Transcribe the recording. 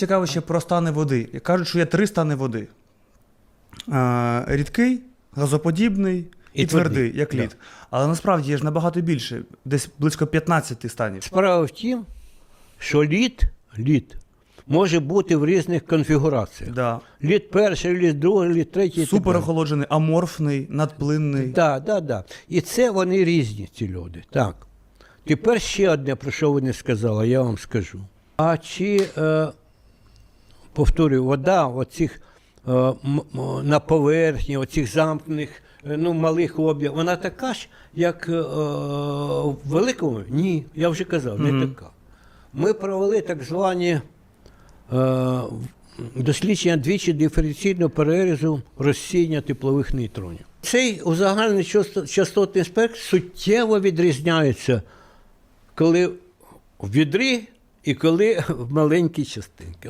Цікаво ще про стани води. Кажуть, що є три стани води: е, рідкий, газоподібний і, І твердий, твердий, як лід. Але насправді є ж набагато більше, десь близько 15 станів. Справа в тім, що лід, лід може бути в різних конфігураціях. Да. Лід перший, лід другий, лід третій. і так Супер далі. охолоджений, аморфний, надплинний. Так, так, так. І це вони різні, ці люди. Так. Тепер ще одне, про що ви не сказали, я вам скажу. А чи, е, повторюю, вода оцих е, на поверхні, оцих замкнених, е, ну, малих об'ємів, вона така ж, як е, в великому? Ні, я вже казав, не така. Ми провели так звані дослідження двічі диференційного перерізу розсіння теплових нейтронів. Цей узагальний частотний спектр суттєво відрізняється, коли в відрі і коли в маленькій частинці.